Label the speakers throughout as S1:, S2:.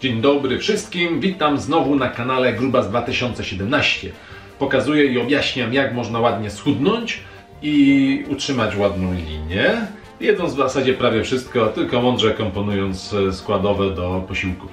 S1: Dzień dobry wszystkim, witam znowu na kanale Grubas 2017. Pokazuję i objaśniam jak można ładnie schudnąć i utrzymać ładną linię. Jedząc w zasadzie prawie wszystko, tylko mądrze komponując e, składowe do posiłków.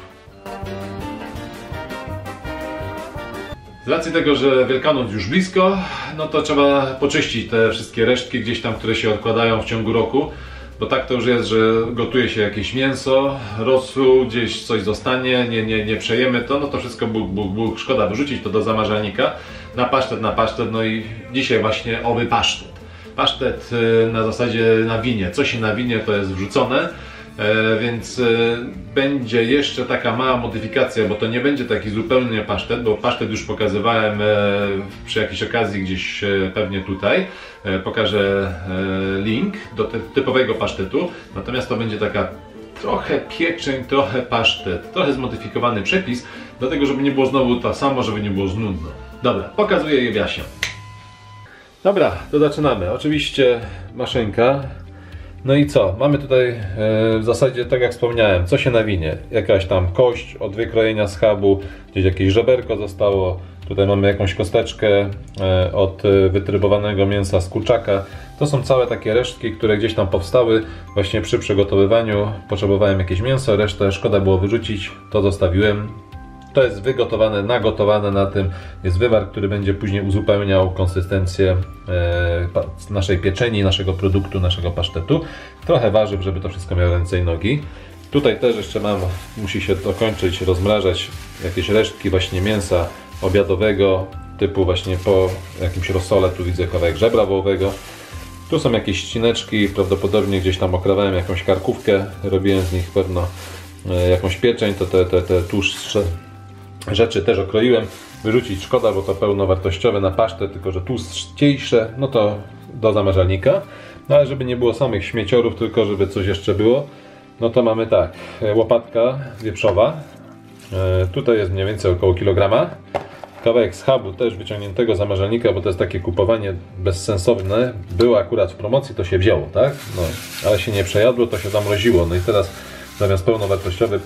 S1: Z racji tego, że Wielkanoc już blisko, no to trzeba poczyścić te wszystkie resztki gdzieś tam, które się odkładają w ciągu roku. Bo tak to już jest, że gotuje się jakieś mięso, rosół, gdzieś coś zostanie, nie, nie, nie przejemy to, no to wszystko buk, buk, buk, szkoda wyrzucić to do zamarzalnika, na pasztet, na pasztet, no i dzisiaj właśnie owy pasztet. Pasztet y, na zasadzie na winie, co się na winie to jest wrzucone, więc e, będzie jeszcze taka mała modyfikacja, bo to nie będzie taki zupełnie pasztet, bo pasztet już pokazywałem e, przy jakiejś okazji gdzieś pewnie tutaj. Pokażę link do typowego pasztetu, natomiast to będzie taka trochę pieczeń, trochę pasztet, trochę zmodyfikowany przepis, dlatego żeby nie było znowu to samo, żeby nie było znudno. Dobra, pokazuję i wyjaśniam. Dobra, to zaczynamy. Oczywiście maszynka, no i co? Mamy tutaj e, w zasadzie, tak jak wspomniałem, co się nawinie. Jakaś tam kość od wykrojenia schabu, gdzieś jakieś żeberko zostało. Tutaj mamy jakąś kosteczkę e, od e, wytrybowanego mięsa z kurczaka. To są całe takie resztki, które gdzieś tam powstały właśnie przy przygotowywaniu. Potrzebowałem jakieś mięso, resztę szkoda było wyrzucić, to zostawiłem. To jest wygotowane, nagotowane na tym. Jest wywar, który będzie później uzupełniał konsystencję e, naszej pieczeni, naszego produktu, naszego pasztetu. Trochę warzyw, żeby to wszystko miało ręce i nogi. Tutaj też jeszcze mam, musi się dokończyć, rozmrażać jakieś resztki właśnie mięsa obiadowego, typu właśnie po jakimś rosole, tu widzę kawałek żebra wołowego. Tu są jakieś ścineczki, prawdopodobnie gdzieś tam okrawałem jakąś karkówkę, robiłem z nich pewno e, jakąś pieczeń, to te, te, te tłuszcze rzeczy też okroiłem. Wyrzucić szkoda, bo to pełnowartościowe na pasztę, tylko że tłuściejsze, no to do zamarzalnika. No ale żeby nie było samych śmieciorów, tylko żeby coś jeszcze było, no to mamy tak, łopatka wieprzowa. E, tutaj jest mniej więcej około kilograma. Kawałek schabu też wyciągniętego zamarzalnika, bo to jest takie kupowanie bezsensowne. Było akurat w promocji, to się wzięło, tak? No, ale się nie przejadło, to się zamroziło. No i teraz zamiast pełnowartościowy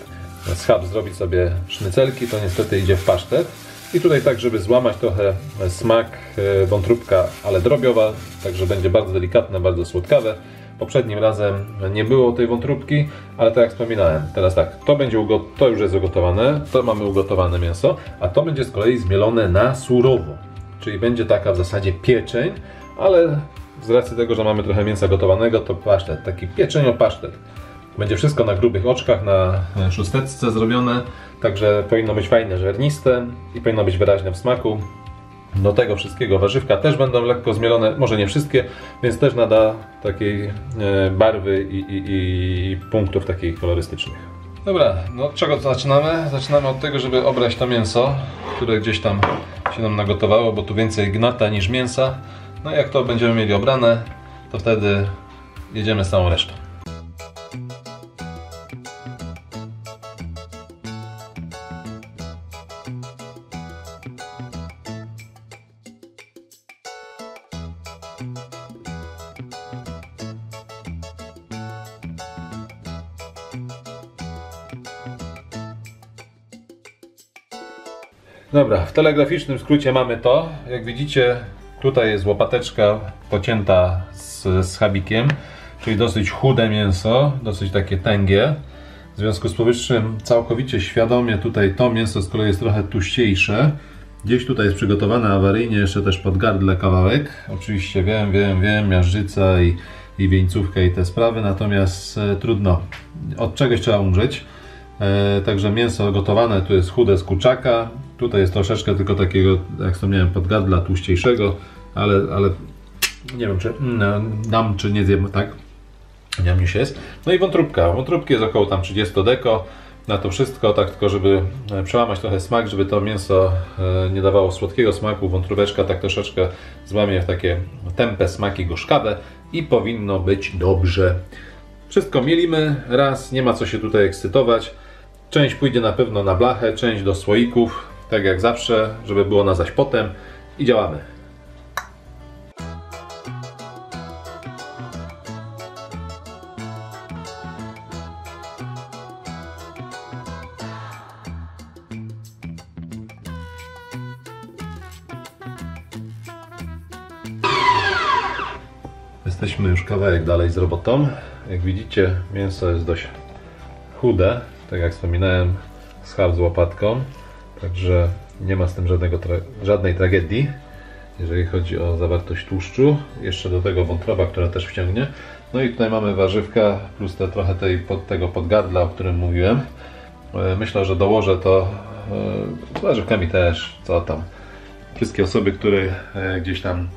S1: schab zrobić sobie sznycelki, to niestety idzie w pasztet. I tutaj tak, żeby złamać trochę smak, e, wątróbka, ale drobiowa, także będzie bardzo delikatne, bardzo słodkawe. Poprzednim razem nie było tej wątróbki, ale tak jak wspominałem, teraz tak, to będzie to już jest ugotowane, to mamy ugotowane mięso, a to będzie z kolei zmielone na surowo. Czyli będzie taka w zasadzie pieczeń, ale z racji tego, że mamy trochę mięsa gotowanego, to pasztet, taki pieczeń o pasztet. Będzie wszystko na grubych oczkach, na szósteczce zrobione, także powinno być fajne, żerniste i powinno być wyraźne w smaku. Do tego wszystkiego warzywka też będą lekko zmielone, może nie wszystkie, więc też nada takiej e, barwy i, i, i punktów takich kolorystycznych. Dobra, no od czego zaczynamy? Zaczynamy od tego, żeby obrać to mięso, które gdzieś tam się nam nagotowało, bo tu więcej gnata niż mięsa. No i jak to będziemy mieli obrane, to wtedy jedziemy z całą resztą. Dobra, w telegraficznym skrócie mamy to. Jak widzicie, tutaj jest łopateczka pocięta z, z habikiem, czyli dosyć chude mięso, dosyć takie tęgie. W związku z powyższym całkowicie świadomie tutaj to mięso z kolei jest trochę tuściejsze. Gdzieś tutaj jest przygotowane awaryjnie, jeszcze też pod gardle kawałek. Oczywiście wiem, wiem, wiem, miażdżyca i, i wieńcówka i te sprawy, natomiast e, trudno. Od czegoś trzeba umrzeć. E, także mięso gotowane tu jest chude z kurczaka. Tutaj jest troszeczkę tylko takiego, jak wspomniałem, podgardla tłuściejszego, ale, ale nie wiem, czy mm, dam, czy nie zjem, tak? Nie wiem, już jest. No i wątróbka. Wątróbki jest około tam 30 deko. Na to wszystko, tak tylko żeby e, przełamać trochę smak, żeby to mięso e, nie dawało słodkiego smaku. Wątróbeczka tak troszeczkę złamie w takie tępe smaki gorzkawe i powinno być dobrze. Wszystko mielimy raz, nie ma co się tutaj ekscytować. Część pójdzie na pewno na blachę, część do słoików, tak jak zawsze, żeby było na zaś potem i działamy. Jesteśmy już kawałek dalej z robotą. Jak widzicie, mięso jest dość chude. Tak jak wspominałem, schab z łopatką także nie ma z tym żadnego tra żadnej tragedii, jeżeli chodzi o zawartość tłuszczu. Jeszcze do tego wątroba, która też wciągnie. No i tutaj mamy warzywka, plus te, trochę tej, pod, tego podgardla, o którym mówiłem. E, Myślę, że dołożę to e, z warzywkami też, co tam. Wszystkie osoby, które e, gdzieś tam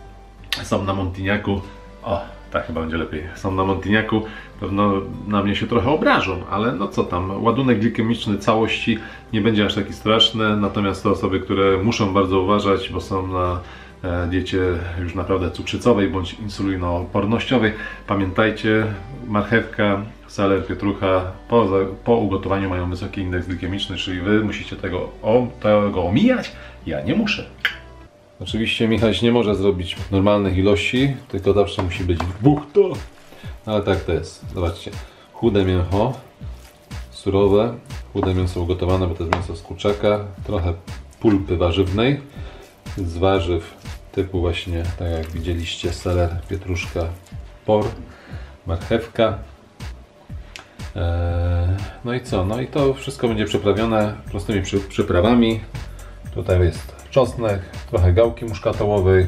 S1: są na Montignacu, o, tak chyba będzie lepiej, są na Montignacu, pewno na mnie się trochę obrażą, ale no co tam, ładunek glikemiczny całości nie będzie aż taki straszny, natomiast te osoby, które muszą bardzo uważać, bo są na e, diecie już naprawdę cukrzycowej bądź insulinoopornościowej, pamiętajcie, marchewka, seler, pietrucha po, po ugotowaniu mają wysoki indeks glikemiczny, czyli wy musicie tego, o, tego omijać, ja nie muszę. Oczywiście Michał nie może zrobić normalnych ilości, tylko zawsze musi być buchto. Ale tak to jest. Zobaczcie. Chude mięcho, surowe, chude mięso ugotowane, bo to jest mięso z kurczaka, trochę pulpy warzywnej, z warzyw typu właśnie, tak jak widzieliście, seler, pietruszka, por, marchewka. Eee, No i co? No i to wszystko będzie przyprawione prostymi przy, przyprawami. Tutaj jest czosnek, trochę gałki muszkatołowej,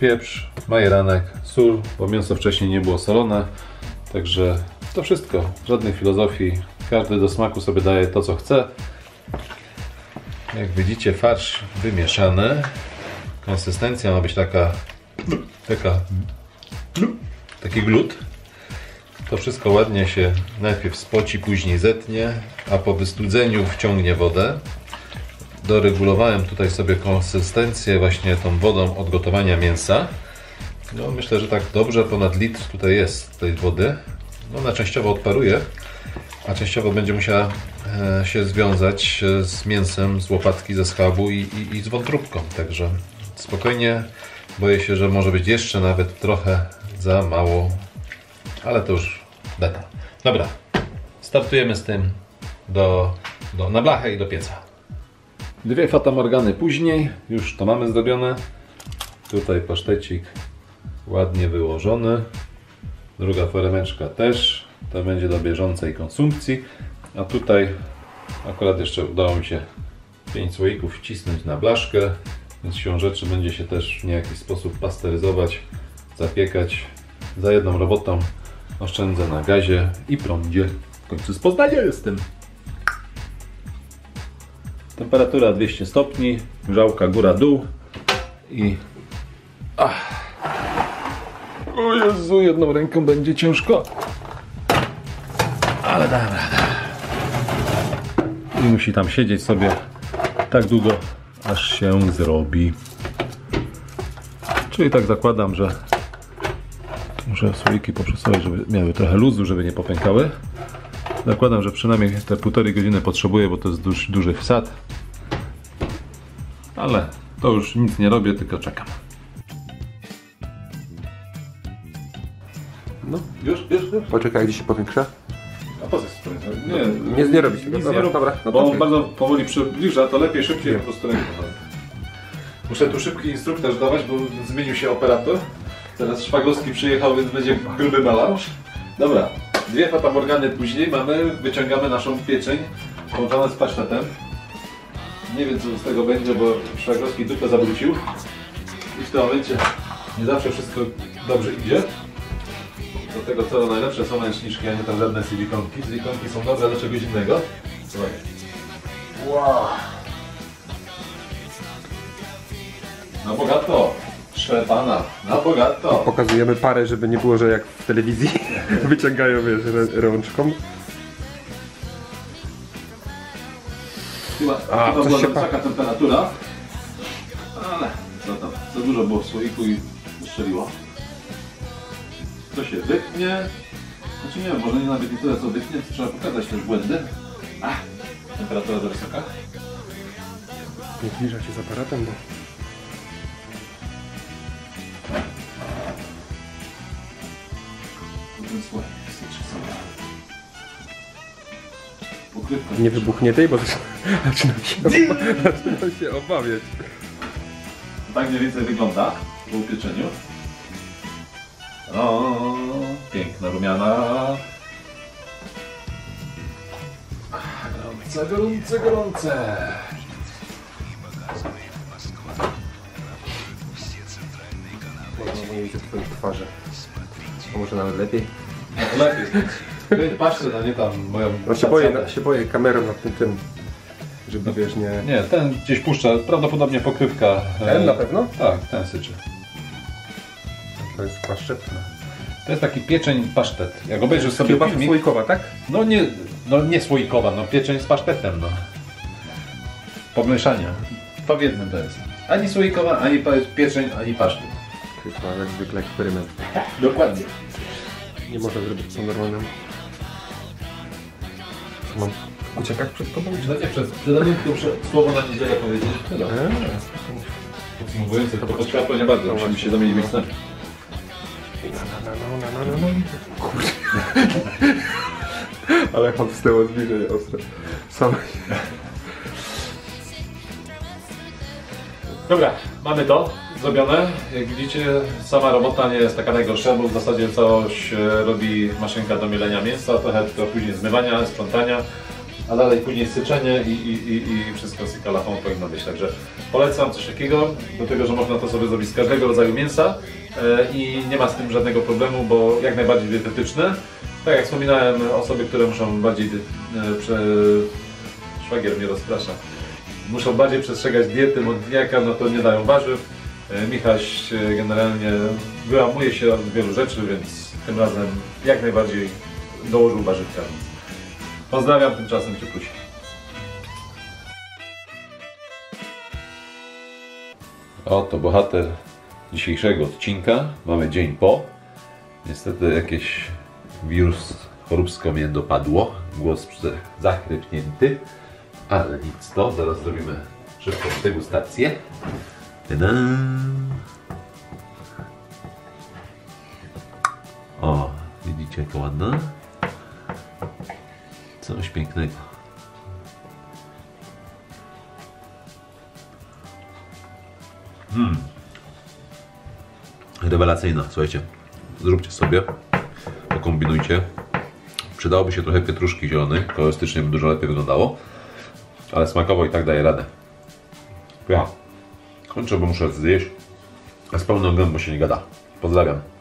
S1: pieprz, majeranek, sól, bo mięso wcześniej nie było solone. Także to wszystko, żadnej filozofii. Każdy do smaku sobie daje to, co chce. Jak widzicie, farsz wymieszany. Konsystencja ma być taka, taka, taki glut. To wszystko ładnie się najpierw spoci, później zetnie, a po wystudzeniu wciągnie wodę. Doregulowałem tutaj sobie konsystencję właśnie tą wodą od gotowania mięsa. No myślę, że tak dobrze ponad litr tutaj jest tej wody. No, Ona częściowo odparuje, a częściowo będzie musiała e, się związać e, z mięsem z łopatki, ze schabu i, i, i z wątróbką. Także spokojnie boję się, że może być jeszcze nawet trochę za mało, ale to już beta. Dobra, startujemy z tym do, do, na blachę i do pieca. Dwie fatamorgany później, już to mamy zrobione. Tutaj pasztecik ładnie wyłożony. Druga foremeczka też. To będzie do bieżącej konsumpcji. A tutaj akurat jeszcze udało mi się 5 słoików wcisnąć na blaszkę, więc siłą rzeczy będzie się też w niejaki sposób pasteryzować, zapiekać. Za jedną robotą oszczędzę na gazie i prądzie. W końcu z Poznania jestem. Temperatura 200 stopni, grzałka góra-dół i... Ach. O Jezu, jedną ręką będzie ciężko. Ale dam. I musi tam siedzieć sobie tak długo, aż się zrobi. Czyli tak zakładam, że muszę słoiki poprzesuwać, żeby miały trochę luzu, żeby nie popękały. Zakładam, że przynajmniej te półtorej godziny potrzebuję, bo to jest duży, duży wsad. Ale to już nic nie robię, tylko czekam.
S2: No,
S1: Już, już, już.
S2: poczekaj, gdzie się powiększa.
S1: A po co jest to? Nie,
S2: Nie- nie robić tego.
S1: nic
S2: Dobra,
S1: nie rób,
S2: dobra, no
S1: bo
S2: to
S1: on bardzo powoli przybliża, to lepiej szybciej po prostu ręką. Muszę tu szybki instruktaż dawać, bo zmienił się operator. Teraz Szwagowski przyjechał, więc będzie gruby melanż. Dobra, dwie fatamorgany później mamy, wyciągamy naszą pieczeń połączoną z pasztetem. Nie wiem co z tego będzie, bo Szwagowski dupę zawrócił. I w tym momencie nie zawsze wszystko dobrze idzie. Do tego co najlepsze są ręczniczki, a nie tam żadne silikonki. Silikonki są dobre do czegoś innego. Słuchaj. Wow. Na bogato. Szlepana. Na bogato.
S2: Pokazujemy parę, żeby nie było, że jak w telewizji wyciągają, wiesz, rączką.
S1: Chyba,
S2: A,
S1: chyba była
S2: się
S1: wysoka temperatura. Ale co tam, za dużo było w słoiku i strzeliło. To się wytnie. Znaczy nie wiem, może nie nawet nie tyle co wytnie, to trzeba pokazać też błędy. Temperatura za wysoka.
S2: Nie zbliża się z aparatem, bo... Nie wybuchnie tej, bo zaczyna- zaczynam się, zaczynam się obawiać.
S1: Tak mniej więcej wygląda po upieczeniu. O, piękna rumiana. Gorące, gorące, gorące.
S2: Można nie widzieć twoich twarzy. A może nawet lepiej?
S1: Lepiej. Patrzcie na nie tam moją
S2: No się boję, się boję kamerą na tym tym, żeby wiesz nie...
S1: Nie, ten gdzieś puszcza, prawdopodobnie pokrywka. e,
S2: Ten na pewno?
S1: Tak, ten syczy.
S2: To jest paszczet.
S1: To jest taki pieczeń pasztet. Jak obejrzysz sobie
S2: Kiełbasa
S1: filmik,
S2: słoikowa, tak?
S1: no nie, no nie słoikowa, no pieczeń z pasztetem, no. Pomieszania. Dwa w jednym to jest. Ani słoikowa, ani pieczeń, ani pasztet.
S2: Chyba jak zwykle eksperyment.
S1: Dokładnie.
S2: Nie można zrobić co normalnym. Co mam uciekać przed tobą?
S1: Dacie przed, przede mną tylko prze- słowo na niedzielę powiedzieć? Tyle.
S2: Eee,
S1: Podsumowując, to światło nie bardzo, musimy się
S2: na, na. Kurde. Ale mam wstęło zbliżenie ostre. Same.
S1: Dobra, mamy to zrobione. Jak widzicie, sama robota nie jest taka najgorsza, bo w zasadzie całość e, robi maszynka do mielenia mięsa, trochę tylko później zmywania, sprzątania, a dalej później syczenie i, i, i, i wszystko z kalafą powinno być. Także polecam coś takiego, do tego, że można to sobie zrobić z każdego rodzaju mięsa e, i nie ma z tym żadnego problemu, bo jak najbardziej dietetyczne. Tak jak wspominałem, osoby, które muszą bardziej e, prze... szwagier mnie rozprasza muszą bardziej przestrzegać diety modliniaka, no to nie dają warzyw. E, Michaś e, generalnie wyłamuje się od wielu rzeczy, więc tym razem jak najbardziej dołożył warzywka. Pozdrawiam, tymczasem Ciupuś. Oto bohater dzisiejszego odcinka. Mamy dzień po. Niestety jakieś wirus choróbsko mnie dopadło. Głos zachrypnięty. Ale nic to, zaraz zrobimy szybką degustację. Tadam. O, widzicie jaka ładna? Coś pięknego. Hmm. Rewelacyjna, słuchajcie. Zróbcie sobie, pokombinujcie. Przydałoby się trochę pietruszki zielonej, kolorystycznie by dużo lepiej wyglądało. Ale smakowo i tak daje radę. Ja kończę, bo muszę zjeść. A z pełną gębą się nie gada. Pozdrawiam.